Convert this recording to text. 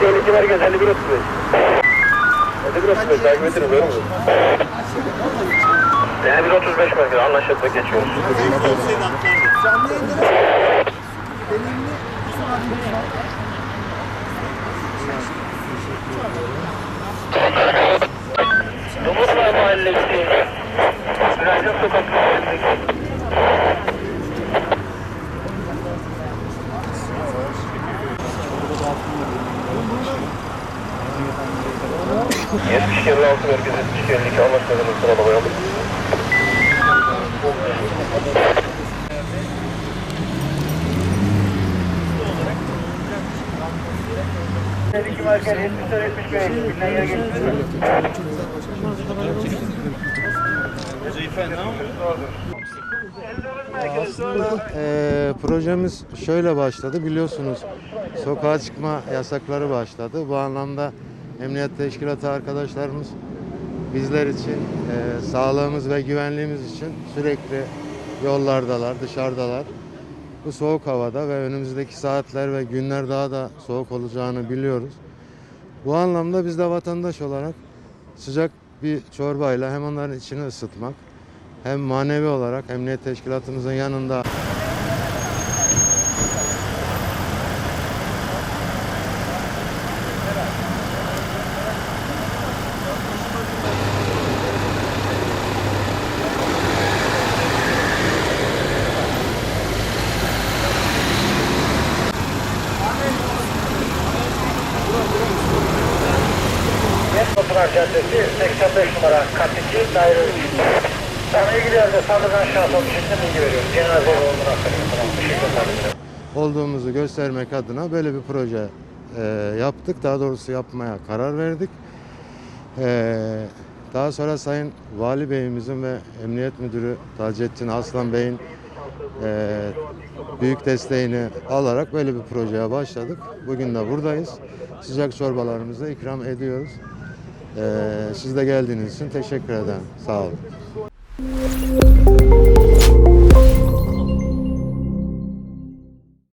Tehlike merkez 51 35. 51 35 takip ettiniz öyle mi? 51 35 merkez anlaşıldı geçiyoruz. Canlı yayınlara deneyimli. Dumlupınar Mahallesi. Günaydın Sokak Mahallesi. Yetmiş yerli altı merkez yetmiş yerli iki anlaşmadığınız sıralamayı geçtiniz. Ee, projemiz şöyle başladı. Biliyorsunuz sokağa çıkma yasakları başladı. Bu anlamda Emniyet Teşkilatı arkadaşlarımız bizler için, e, sağlığımız ve güvenliğimiz için sürekli yollardalar, dışarıdalar. Bu soğuk havada ve önümüzdeki saatler ve günler daha da soğuk olacağını biliyoruz. Bu anlamda biz de vatandaş olarak sıcak bir çorbayla hem onların içini ısıtmak hem manevi olarak emniyet teşkilatımızın yanında Yetmapınar Caddesi 85 numara kat 2 daire 3. Sana ilgili yerde saldırgan şahıs olmuş için bilgi veriyorum. Cenaze olduğunu aktarıyorum. Teşekkür ederim. olduğumuzu göstermek adına böyle bir proje e, yaptık. Daha doğrusu yapmaya karar verdik. E, daha sonra Sayın Vali Beyimizin ve Emniyet Müdürü Taceddin Aslan Bey'in e, büyük desteğini alarak böyle bir projeye başladık. Bugün de buradayız. Sıcak çorbalarımızı ikram ediyoruz. E, siz de geldiğiniz için teşekkür ederim. Sağ olun.